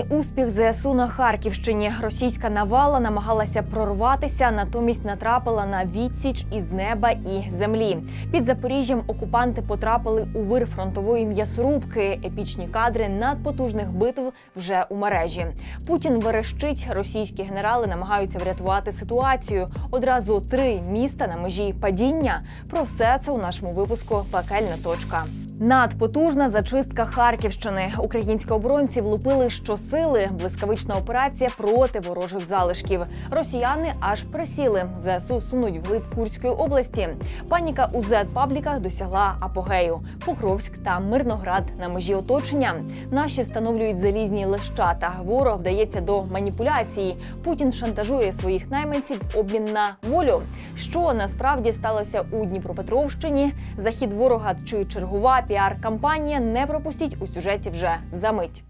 Черговий успіх ЗСУ на Харківщині. Російська навала намагалася прорватися, натомість натрапила на відсіч із неба і землі. Під Запоріжжям окупанти потрапили у вир фронтової м'ясорубки. Епічні кадри надпотужних битв вже у мережі. Путін верещить. Російські генерали намагаються врятувати ситуацію. Одразу три міста на межі падіння. Про все це у нашому випуску Пекельна точка. Надпотужна зачистка Харківщини. Українські оборонці влупили щосили. Блискавична операція проти ворожих залишків. Росіяни аж присіли. ЗСУ сунуть вглиб Курської області. Паніка у зет-пабліках досягла апогею. Покровськ та Мирноград на межі оточення. Наші встановлюють залізні лещата. Ворог вдається до маніпуляції. Путін шантажує своїх найманців обмін на волю. Що насправді сталося у Дніпропетровщині? Захід ворога чи чергова піар-кампанія не пропустіть у сюжеті вже за мить.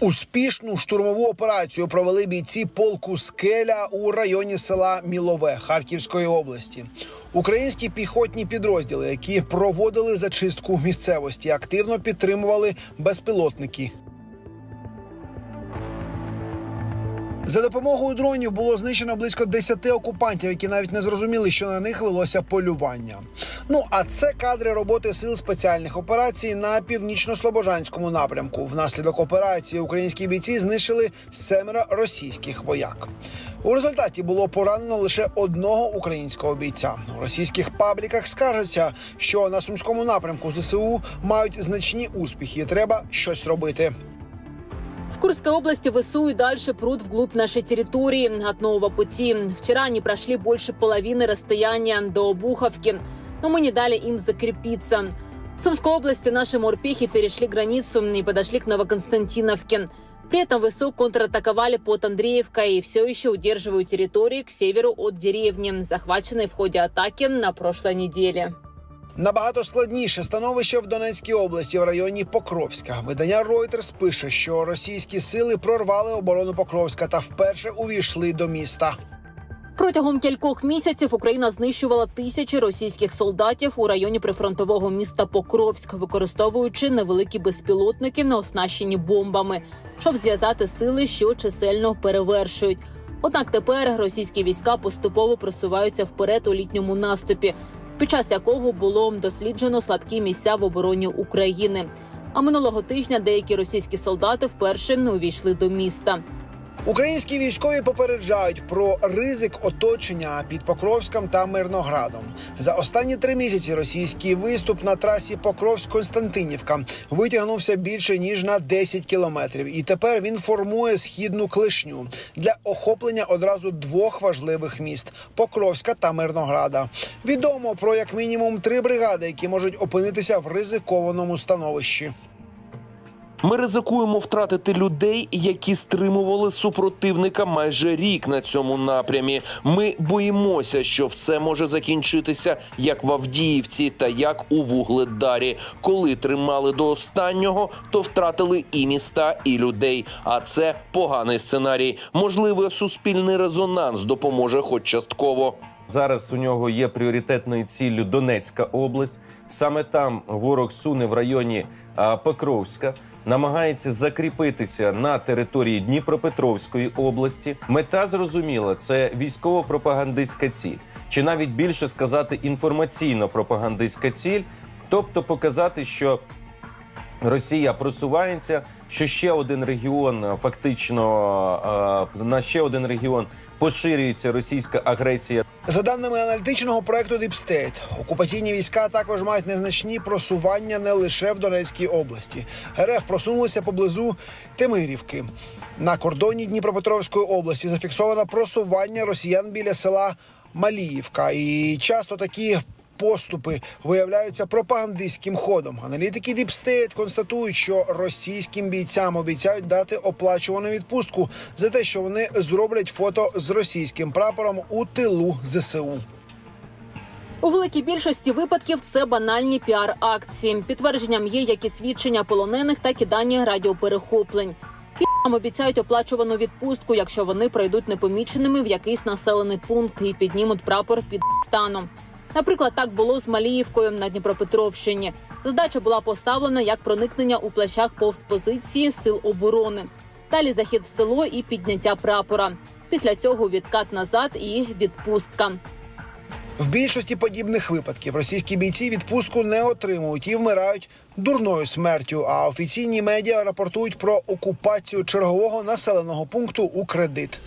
Успішну штурмову операцію провели бійці полку Скеля у районі села Мілове Харківської області. Українські піхотні підрозділи, які проводили зачистку місцевості, активно підтримували безпілотники. За допомогою дронів було знищено близько 10 окупантів, які навіть не зрозуміли, що на них велося полювання. Ну а це кадри роботи сил спеціальних операцій на північно-слобожанському напрямку. Внаслідок операції українські бійці знищили семеро російських вояк. У результаті було поранено лише одного українського бійця. У російських пабліках скажеться, що на сумському напрямку ЗСУ мають значні успіхи. і Треба щось робити. В Курской области ВСУ и дальше прут вглубь нашей территории от нового пути. Вчера они прошли больше половины расстояния до Обуховки, но мы не дали им закрепиться. В Сумской области наши морпехи перешли границу и подошли к Новоконстантиновке. При этом ВСУ контратаковали под Андреевкой и все еще удерживают территории к северу от деревни, захваченной в ходе атаки на прошлой неделе. Набагато складніше становище в Донецькій області в районі Покровська. Видання Reuters пише, що російські сили прорвали оборону Покровська та вперше увійшли до міста. Протягом кількох місяців Україна знищувала тисячі російських солдатів у районі прифронтового міста Покровськ, використовуючи невеликі безпілотники, не оснащені бомбами, щоб зв'язати сили, що чисельно перевершують. Однак тепер російські війська поступово просуваються вперед у літньому наступі, під час якого було досліджено слабкі місця в обороні України. А минулого тижня деякі російські солдати вперше не увійшли до міста. Українські військові попереджають про ризик оточення під Покровськом та Мирноградом. За останні три місяці російський виступ на трасі Покровськ-Константинівка витягнувся більше ніж на 10 кілометрів, і тепер він формує східну клишню для охоплення одразу двох важливих міст Покровська та Мирнограда. Відомо про як мінімум три бригади, які можуть опинитися в ризикованому становищі. Ми ризикуємо втратити людей, які стримували супротивника майже рік на цьому напрямі. Ми боїмося, що все може закінчитися як в Авдіївці та як у Вугледарі. Коли тримали до останнього, то втратили і міста, і людей. А це поганий сценарій. Можливо, суспільний резонанс допоможе, хоч частково. Зараз у нього є пріоритетною ціллю Донецька область. Саме там ворог суне в районі Покровська, намагається закріпитися на території Дніпропетровської області. Мета зрозуміла це військово-пропагандистська ціль, чи навіть більше сказати інформаційно-пропагандистська ціль, тобто показати, що Росія просувається, що ще один регіон е, фактично е, на ще один регіон поширюється російська агресія. За даними аналітичного проекту State, окупаційні війська також мають незначні просування не лише в Донецькій області. РФ просунулися поблизу Темирівки. На кордоні Дніпропетровської області зафіксовано просування росіян біля села Маліївка. І часто такі поступи виявляються пропагандистським ходом. Аналітики State констатують, що російським бійцям обіцяють дати оплачувану відпустку за те, що вони зроблять фото з російським прапором у тилу ЗСУ. У великій більшості випадків це банальні піар-акції. Підтвердженням є як і свідчення полонених, так і дані радіоперехоплень. Пі***ам обіцяють оплачувану відпустку, якщо вони пройдуть непоміченими в якийсь населений пункт і піднімуть прапор під станом. Наприклад, так було з Маліївкою на Дніпропетровщині. Задача була поставлена як проникнення у плащах повз позиції сил оборони. Далі захід в село і підняття прапора. Після цього відкат назад і відпустка. В більшості подібних випадків російські бійці відпустку не отримують і вмирають дурною смертю. А офіційні медіа рапортують про окупацію чергового населеного пункту у кредит.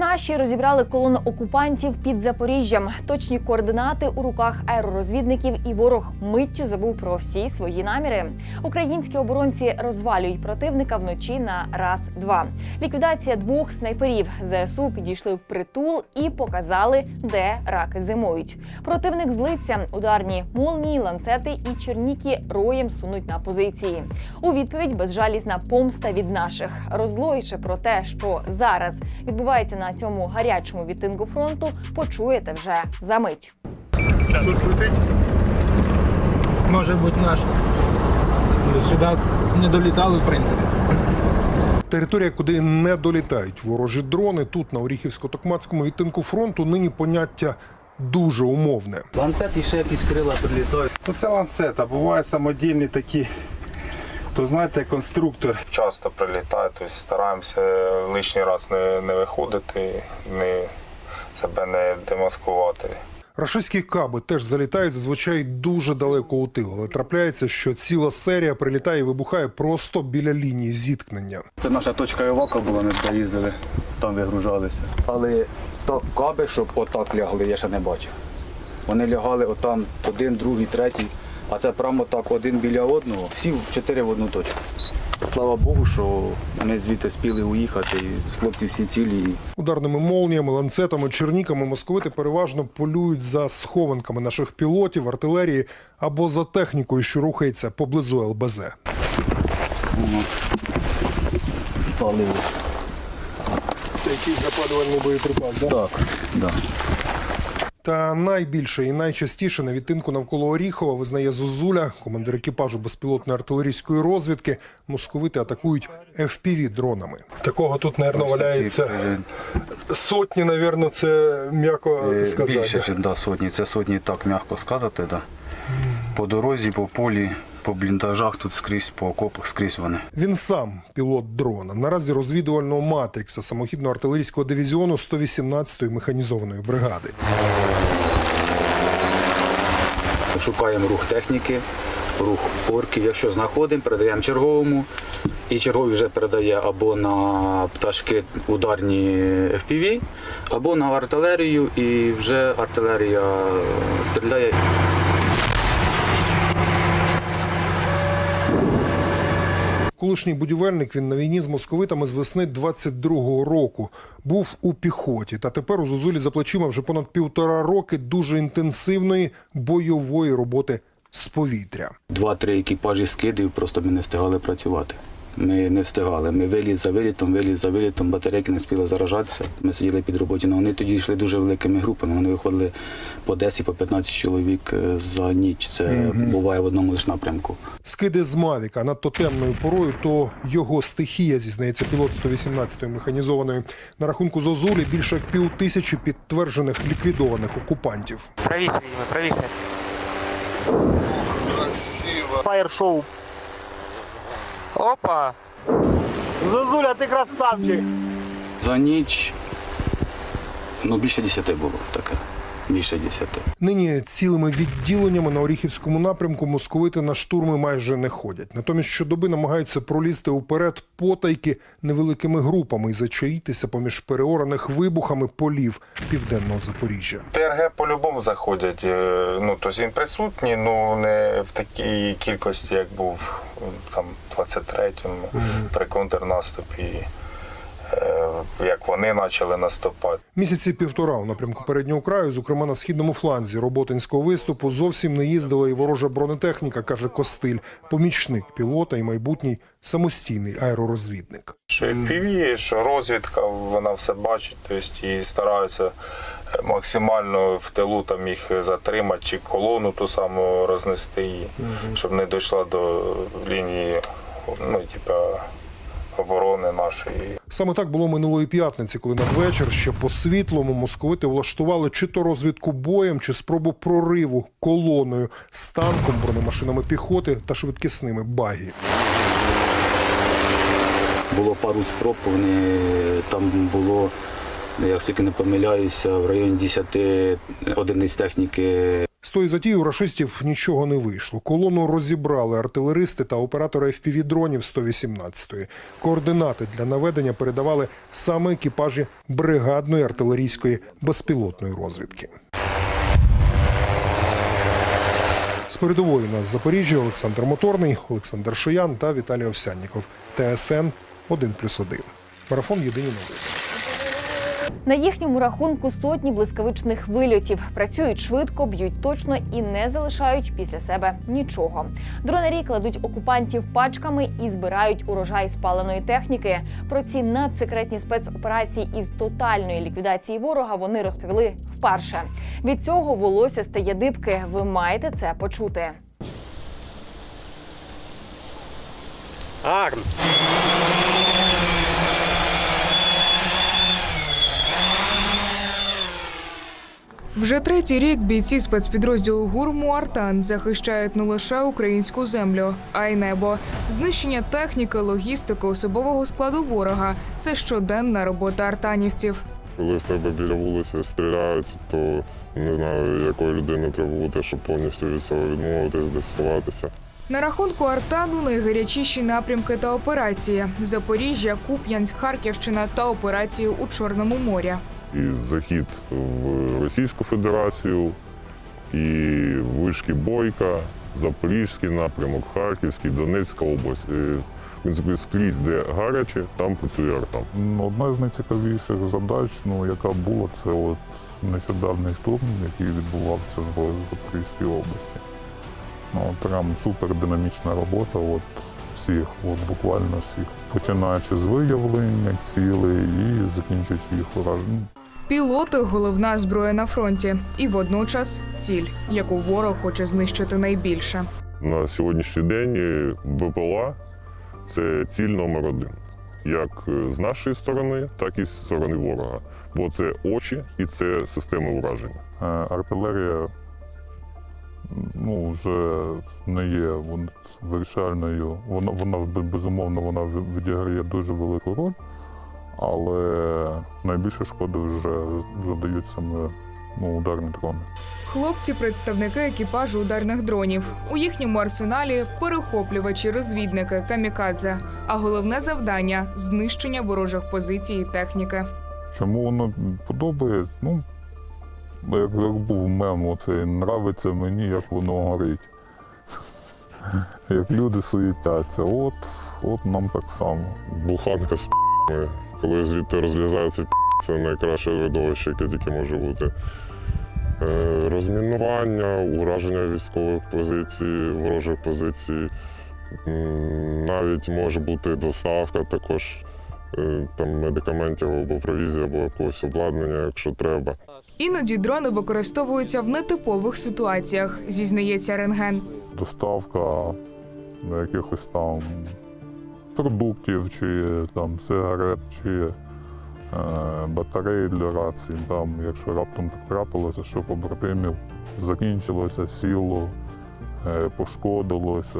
Наші розібрали колону окупантів під Запоріжжям. Точні координати у руках аеророзвідників, і ворог миттю забув про всі свої наміри. Українські оборонці розвалюють противника вночі на раз-два. Ліквідація двох снайперів ЗСУ підійшли в притул і показали, де раки зимують. Противник злиться. Ударні молнії, ланцети і черніки роєм сунуть на позиції. У відповідь безжалісна помста від наших. Розлоїше про те, що зараз відбувається на цьому гарячому відтинку фронту, почуєте вже за мить. Летить? Може бути наш. Сюди не долітали, в принципі. Територія, куди не долітають ворожі дрони, тут на Оріхівсько-Токмацькому відтинку фронту нині поняття дуже умовне. Ланцет і ще якісь крила прилітають. То це ланцет, а буває самодільні такі. То знаєте, конструктор. часто прилітає, тобто стараємося лишній раз не, не виходити, не, себе не демаскувати. Рашистські каби теж залітають зазвичай дуже далеко у тил, але трапляється, що ціла серія прилітає і вибухає просто біля лінії зіткнення. Це наша точка Івака була, ми туди їздили, там вигружалися. Але то каби, щоб отак лягли, я ще не бачив. Вони лягали отам один, другий, третій, а це прямо так один біля одного, всі в чотири в одну точку. Слава Богу, що вони звідти спіли уїхати, і хлопці всі цілі. Ударними молніями, ланцетами, черніками московити переважно полюють за схованками наших пілотів, артилерії або за технікою, що рухається поблизу ЛБЗ. палили. Це якийсь запалювальний боєприпас, да? Так, да. Та найбільше і найчастіше на відтинку навколо Оріхова визнає Зозуля, командир екіпажу безпілотної артилерійської розвідки. Московити атакують fpv дронами. Такого тут, мабуть, валяється сотні, мабуть, це м'яко Е, сказати. Більше, да, сотні. Це сотні так м'яко сказати. Да. По дорозі, по полі, по бліндажах, тут скрізь, по окопах, скрізь вони. Він сам пілот дрона. Наразі розвідувального матрикса самохідного артилерійського дивізіону 118-ї механізованої бригади. Шукаємо рух техніки, рух орків. Якщо знаходимо, передаємо черговому. І черговий вже передає або на пташки ударні FPV, або на артилерію, і вже артилерія стріляє. Колишній будівельник він на війні з московитами з весни 22-го року. Був у піхоті. Та тепер у Зозулі за плечима вже понад півтора роки дуже інтенсивної бойової роботи з повітря. Два-три екіпажі скидів, просто ми не встигали працювати. Ми не встигали. Ми виліз за вилітом, виліз за вилітом, батарейки не спіли заражатися. Ми сиділи під роботі, але вони тоді йшли дуже великими групами. Вони виходили по 10, по 15 чоловік е, за ніч. Це буває в одному лише напрямку. Скиди з Мавіка надто темною порою, то його стихія, зізнається пілот 118-ї механізованої. На рахунку Зозулі більше як пів тисячі підтверджених ліквідованих окупантів. Правіше візьми, правіше. Красиво. Фаєр-шоу. Опа. Зозуля, ти красавчик. За ніч ну, більше 10 було таке. Більше 10. Нині цілими відділеннями на Оріхівському напрямку московити на штурми майже не ходять. Натомість щодоби намагаються пролізти уперед потайки невеликими групами і зачаїтися поміж переораних вибухами полів південного Запоріжжя. ТРГ по-любому заходять. е, Ну, тобто він присутній, ну не в такій кількості, як був там в 23-му при контрнаступі, як вони почали наступати. Місяці півтора у напрямку переднього краю, зокрема на східному фланзі роботинського виступу, зовсім не їздила і ворожа бронетехніка, каже Костиль, помічник пілота і майбутній самостійний аеророзвідник. Що FPV, що розвідка, вона все бачить, тобто і стараються е, максимально в тилу там їх затримати, чи колону ту саму рознести її, щоб не дійшла до лінії, ну, типа, оборони нашої. Саме так було минулої п'ятниці, коли надвечір ще по світлому московити влаштували чи то розвідку боєм, чи спробу прориву колоною з танком, бронемашинами піхоти та швидкісними багі. було пару спроб, вони там було, я тільки не помиляюся, в районі 10 одиниць техніки З тої затії у рашистів нічого не вийшло. Колону розібрали артилеристи та оператори FPV-дронів 118-ї. Координати для наведення передавали саме екіпажі бригадної артилерійської безпілотної розвідки. З передової нас Запоріжжя Олександр Моторний, Олександр Шиян та Віталій Овсянніков. ТСН 1+,1. Марафон єдині новини. На їхньому рахунку сотні блискавичних вильотів. Працюють швидко, б'ють точно і не залишають після себе нічого. Дронарі кладуть окупантів пачками і збирають урожай спаленої техніки. Про ці надсекретні спецоперації із тотальної ліквідації ворога вони розповіли вперше. Від цього волосся стає дибки. Ви маєте це почути. Арм. Вже третій рік бійці спецпідрозділу гурму Артан захищають не лише українську землю, а й небо. Знищення техніки, логістики, особового складу ворога це щоденна робота артанівців. Коли в тебе біля вулиці стріляють, то не знаю, якою людиною треба бути, щоб повністю від цього відмовитись, десь сховатися. На рахунку Артану найгарячіші напрямки та операції: Запоріжжя, Куп'янськ, Харківщина та операції у Чорному морі. І захід в Російську Федерацію, і вишки Бойка, Запорізький напрямок, Харківський, Донецька область. І, в принципі, скрізь, де гаряче, там працює артам. Одна з найцікавіших задач, ну яка була, це от нещодавний штурм, який відбувався в Запорізькій області. Ну, от прям супер динамічна робота. От всіх, от буквально всіх, починаючи з виявлення цілей і закінчуючи їх ураженням. Пілоти головна зброя на фронті, і водночас ціль, яку ворог хоче знищити найбільше. На сьогоднішній день е, БПЛА це ціль номер один. Як е, з нашої сторони, так і з сторони ворога. Бо це очі і це системи ураження. Е, Артилерія ну, вже не є вирішальною. Вона, вона безумовно вона відіграє дуже велику роль, але найбільше шкоди вже задають саме ну, ударні дрони. Хлопці представники екіпажу ударних дронів. У їхньому арсеналі перехоплювачі, розвідники, камікадзе. А головне завдання знищення ворожих позицій і техніки. Чому воно подобається? Ну, як, як був мем, оцей нравиться мені, як воно горить. Як люди суетяться, от, от нам так само. Буханка з. Коли звідти розлізається це найкраще видовище, яке тільки може бути. Е, Розмінування, ураження військових позицій, ворожих позицій. Навіть може бути доставка також е, там, медикаментів або провізії, або якогось обладнання, якщо треба. Іноді дрони використовуються в нетипових ситуаціях, зізнається рентген. доставка якихось там продуктів, чи там сигарет, чи е, батареї для рації. Там, якщо раптом так трапилося, що побратимів закінчилося, сіло, е, пошкодилося.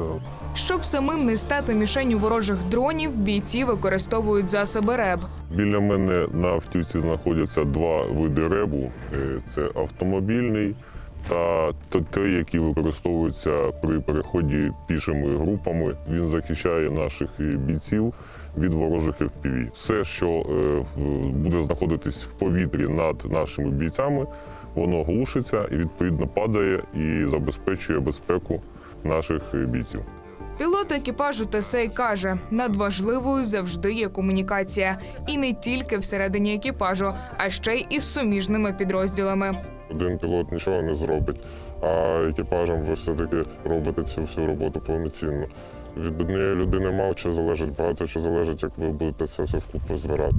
Щоб самим не стати мішенню ворожих дронів, бійці використовують засоби РЕБ. Біля мене на автівці знаходяться два види ребу: Е, це автомобільний та т- той, який використовується при переході пішими групами. Він захищає наших е, бійців від ворожих FPV. Все, що е, буде знаходитись в повітрі над нашими бійцями, воно глушиться і відповідно падає і забезпечує безпеку наших е, бійців. Пілот екіпажу Тесей каже, надважливою завжди є комунікація, і не тільки всередині екіпажу, а ще й із суміжними підрозділами. Один пілот нічого не зробить, а екіпажем ви все-таки робите цю всю роботу повноцінно. Від однієї людини мало що залежить, багато що залежить, як ви будете це все вкупу збирати.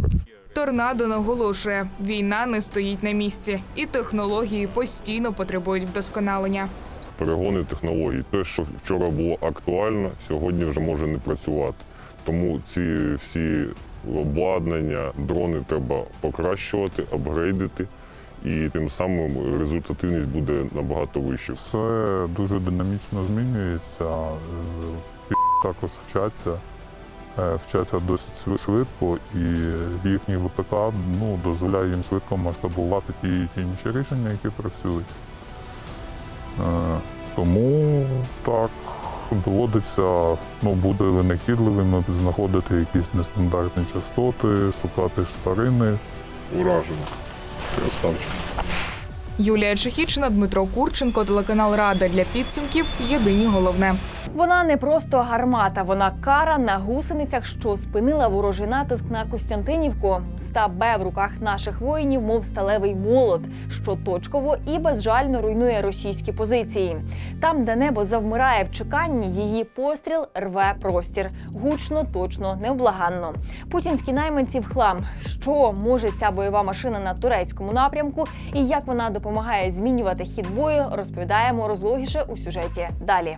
Торнадо наголошує, війна не стоїть на місці, і технології постійно потребують вдосконалення. Перегони технологій. Те, що вчора було актуально, сьогодні вже може не працювати. Тому ці всі обладнання, дрони треба покращувати, апгрейдити, і тим самим результативність буде набагато вища. Все дуже динамічно змінюється. е, Також вчаться. е, вчаться досить швидко, і їхній ВПК ну, дозволяє їм швидко масштабувати ті ті інші рішення, які працюють. Е, Тому так доводиться ну, бути винахідливими, знаходити якісь нестандартні частоти, шукати штарини. Уражено. Красавчик. Юлія Чехічина, Дмитро Курченко, телеканал Рада для підсумків. Єдині головне. Вона не просто гармата, вона кара на гусеницях, що спинила ворожий натиск на Костянтинівку. Ста Б в руках наших воїнів, мов сталевий молот, що точково і безжально руйнує російські позиції. Там, де небо завмирає в чеканні, її постріл рве простір. Гучно, точно, невблаганно. Путінські найманці в хлам. Що може ця бойова машина на турецькому напрямку і як вона допомагає змінювати хід бою, розповідаємо розлогіше у сюжеті. Далі.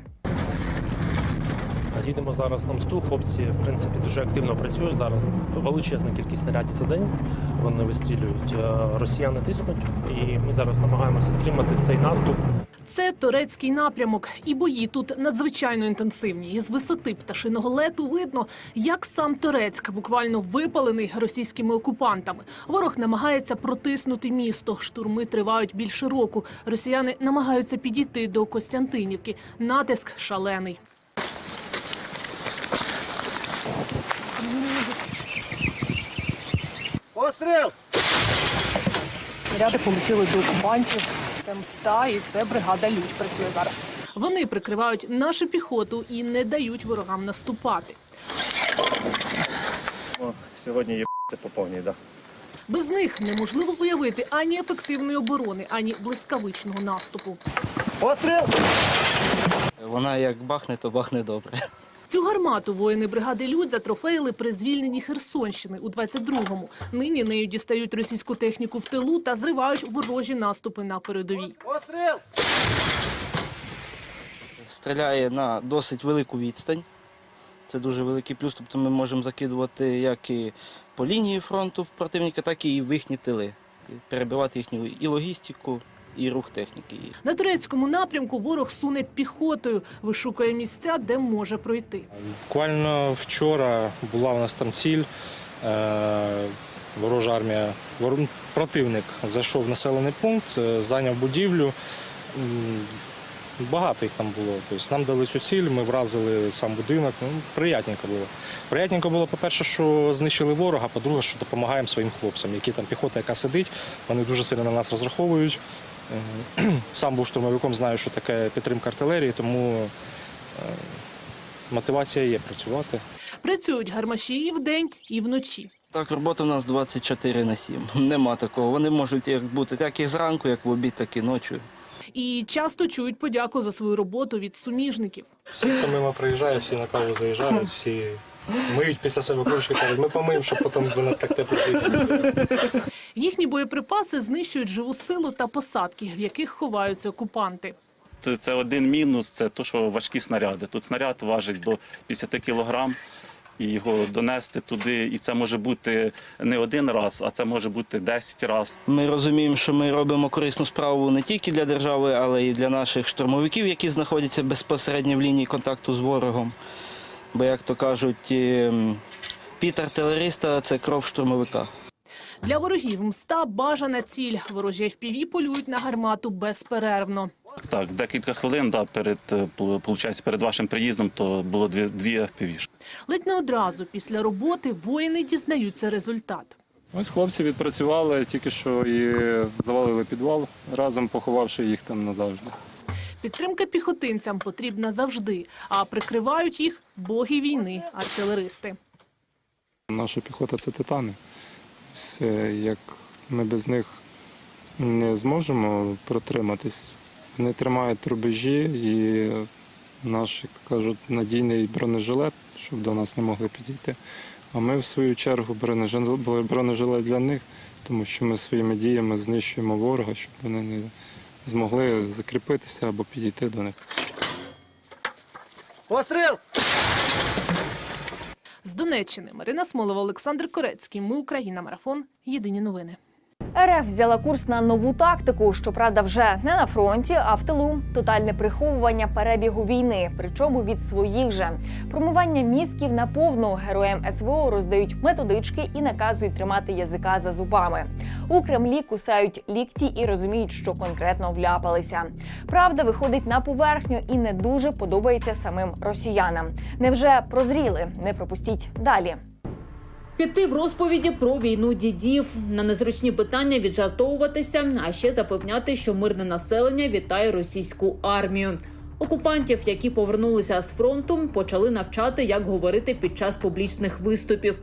Їдемо зараз на мсту. Хлопці, в принципі, дуже активно працюють зараз. Величезна кількість снарядів за день. Вони вистрілюють. Е, Росіяни тиснуть, і ми зараз намагаємося стримати цей наступ. Це турецький напрямок, і бої тут надзвичайно інтенсивні. І з висоти пташиного лету видно, як сам Турецьк буквально випалений російськими окупантами. Ворог намагається протиснути місто. Штурми тривають більше року. Росіяни намагаються підійти до Костянтинівки. Натиск шалений. Постріл! Ряди полетіли до окупантів. Це мста, і це бригада Люч працює зараз. Вони прикривають нашу піхоту і не дають ворогам наступати. Сьогодні є по повній, да. Без них неможливо уявити ані ефективної оборони, ані блискавичного наступу. Постріл! Вона як бахне, то бахне добре. Цю гармату воїни бригади Людь затрофеїли при звільненні Херсонщини у 22-му. Нині нею дістають російську техніку в тилу та зривають ворожі наступи на передовій. Постріл! Стріляє на досить велику відстань. Це дуже великий плюс. Тобто ми можемо закидувати як і по лінії фронту в противника, так і в їхні тили. Перебивати їхню і логістику, і рух техніки. На турецькому напрямку ворог суне піхотою, вишукує місця, де може пройти. Буквально вчора була у нас там ціль. Е, ворожа армія, противник зайшов в населений пункт, е, зайняв будівлю. Багато їх там було. Тобто нам дали цю ціль, ми вразили сам будинок. Ну, приятненько було. Приятненько було, по-перше, що знищили ворога, по-друге, що допомагаємо своїм хлопцям, які там піхота, яка сидить, вони дуже сильно на нас розраховують. Сам був штурмовиком, знаю, що таке підтримка артилерії, тому е, мотивація є працювати. Працюють гармаші і вдень, і вночі. Так, робота в нас 24 на 7. Нема такого. Вони можуть як бути як і зранку, як в обід, так і ночі. І часто чують подяку за свою роботу від суміжників. Всі, хто мимо приїжджає, всі на каву заїжджають, всі миють після себе кружки, кажуть, ми помиємо, щоб потім ви нас так тепло. Їхні боєприпаси знищують живу силу та посадки, в яких ховаються окупанти. Це один мінус, це те, що важкі снаряди. Тут снаряд важить до 50 кілограм, і його донести туди, і це може бути не один раз, а це може бути 10 разів. Ми розуміємо, що ми робимо корисну справу не тільки для держави, але й для наших штурмовиків, які знаходяться безпосередньо в лінії контакту з ворогом. Бо, як то кажуть, піт артилериста це кров штурмовика. Для ворогів мста бажана ціль. Ворожі FPV полюють на гармату безперервно. Так, декілька хвилин да, перед, е, перед вашим приїздом то було дві, дві півішки. Ледь не одразу після роботи воїни дізнаються результат. Ось хлопці відпрацювали тільки що і завалили підвал, разом поховавши їх там назавжди. Підтримка піхотинцям потрібна завжди, а прикривають їх боги війни, артилеристи. Наша піхота це титани. Все, як ми без них не зможемо протриматись. Вони тримають рубежі і наш, як кажуть, надійний бронежилет, щоб до нас не могли підійти. А ми, в свою чергу, бронежилет, для них, тому що ми своїми діями знищуємо ворога, щоб вони не змогли закріпитися або підійти до них. Постріл! З Донеччини Марина Смолова, Олександр Корецький. Ми Україна. Марафон. Єдині новини. РФ взяла курс на нову тактику, щоправда, вже не на фронті, а в тилу. Тотальне приховування перебігу війни, причому від своїх же промивання мізків на повну героям СВО роздають методички і наказують тримати язика за зубами. У Кремлі кусають лікті і розуміють, що конкретно вляпалися. Правда виходить на поверхню і не дуже подобається самим росіянам. Невже прозріли? Не пропустіть далі. Піти в розповіді про війну дідів на незручні питання віджартовуватися, а ще запевняти, що мирне населення вітає російську армію. Окупантів, які повернулися з фронту, почали навчати, як говорити під час публічних виступів.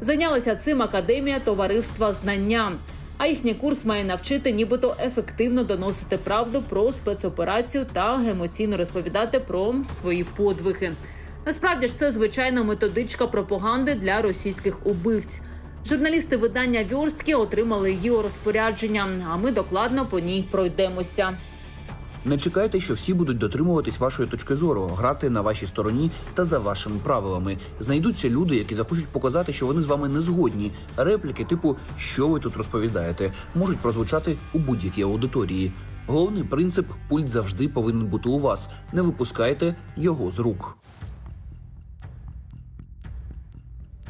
Зайнялася цим академія товариства знання. А їхній курс має навчити, нібито ефективно доносити правду про спецоперацію та емоційно розповідати про свої подвиги. Насправді ж це звичайна методичка пропаганди для російських убивць. Журналісти видання Вьорстки отримали її розпорядження, а ми докладно по ній пройдемося. Не чекайте, що всі будуть дотримуватись вашої точки зору, грати на вашій стороні та за вашими правилами. Знайдуться люди, які захочуть показати, що вони з вами не згодні. Репліки, типу що ви тут розповідаєте, можуть прозвучати у будь-якій аудиторії. Головний принцип пульт завжди повинен бути у вас. Не випускайте його з рук.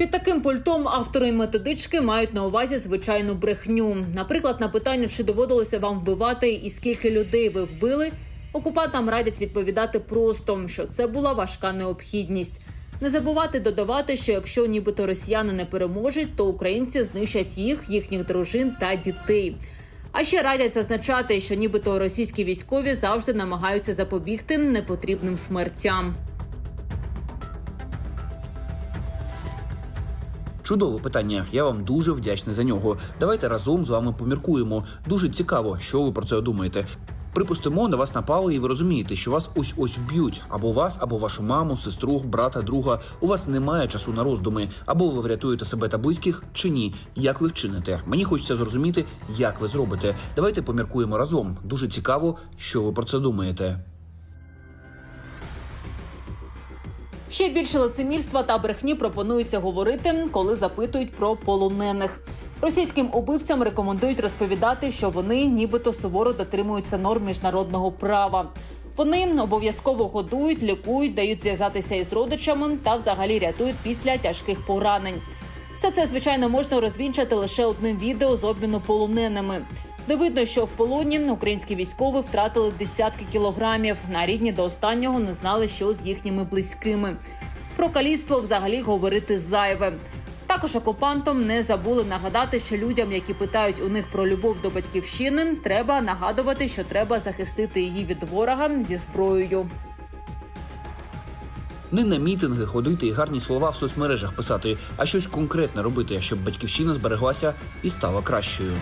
Під таким пультом автори методички мають на увазі звичайну брехню. Наприклад, на питання, чи доводилося вам вбивати і скільки людей ви вбили, окупантам радять відповідати просто, що це була важка необхідність. Не забувати додавати, що якщо нібито росіяни не переможуть, то українці знищать їх, їхніх дружин та дітей. А ще радять зазначати, що нібито російські військові завжди намагаються запобігти непотрібним смертям. Чудове питання. Я вам дуже вдячний за нього. Давайте разом з вами поміркуємо. Дуже цікаво, що ви про це думаєте. Припустимо, на вас напали, і ви розумієте, що вас ось ось вб'ють або вас, або вашу маму, сестру, брата, друга. У вас немає часу на роздуми, або ви врятуєте себе та близьких, чи ні. Як ви вчините? Мені хочеться зрозуміти, як ви зробите. Давайте поміркуємо разом. Дуже цікаво, що ви про це думаєте. Ще більше лицемірства та брехні пропонується говорити, коли запитують про полонених. Російським убивцям рекомендують розповідати, що вони нібито суворо дотримуються норм міжнародного права. Вони обов'язково годують, лікують, дають зв'язатися із родичами та взагалі рятують після тяжких поранень. Все це звичайно можна розвінчати лише одним відео з обміну полоненими. Де видно, що в полоні українські військові втратили десятки кілограмів. На рідні до останнього не знали, що з їхніми близькими. Про каліцтво взагалі говорити зайве. Також окупантам не забули нагадати, що людям, які питають у них про любов до батьківщини, треба нагадувати, що треба захистити її від ворога зі зброєю. Не на мітинги ходити і гарні слова в соцмережах писати, а щось конкретне робити, щоб батьківщина збереглася і стала кращою.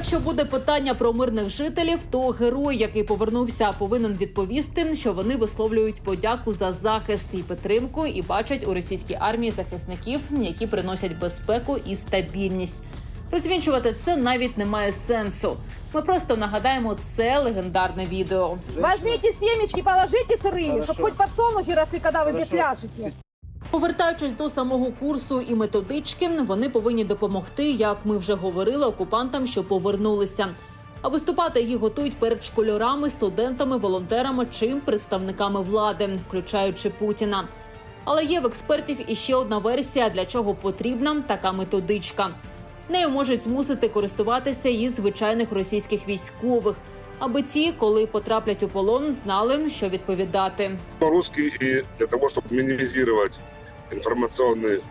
якщо буде питання про мирних жителів, то герой, який повернувся, повинен відповісти, що вони висловлюють подяку за захист і підтримку, і бачать у російській армії захисників, які приносять безпеку і стабільність. Розвінчувати це навіть немає сенсу. Ми просто нагадаємо це легендарне відео. Возьмите семечки, положите сырыми, чтобы хоть подсолнухи росли, когда вы здесь ляжете. Повертаючись до самого курсу і методички, вони повинні допомогти, як ми вже говорили, окупантам, що повернулися. А виступати їх готують перед школярами, студентами, волонтерами чи представниками влади, включаючи Путіна. Але є в експертів іще одна версія, для чого потрібна така методичка. Нею можуть змусити користуватися і звичайних російських військових, аби ті, коли потраплять у полон, знали, що відповідати. по-русски и для того, чтобы минимизировать информационный,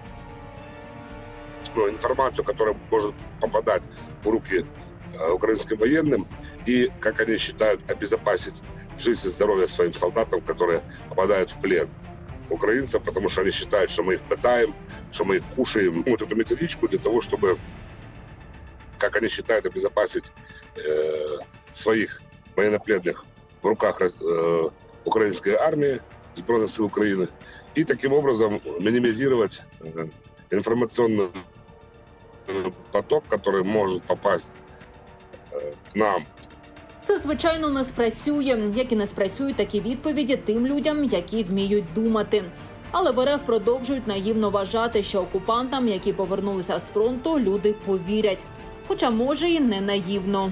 ну, информацию, которая может попадать в руки э, украинским военным, и, как они считают, обезопасить жизнь и здоровье своим солдатам, которые попадают в плен украинцев, потому что они считают, что мы их пытаем, что мы их кушаем. Вот эту методичку для того, чтобы, как они считают, обезопасить э, своих военнопленных в руках э, украинской армии, Збройных сил Украины, и таким образом минимизировать э, информационный э, поток, который может попасть э, к нам. Це звичайно не спрацює, як і не спрацюють такі відповіді тим людям, які вміють думати. Але в РФ продовжують наївно вважати, що окупантам, які повернулися з фронту, люди повірять. Хоча може і не наївно.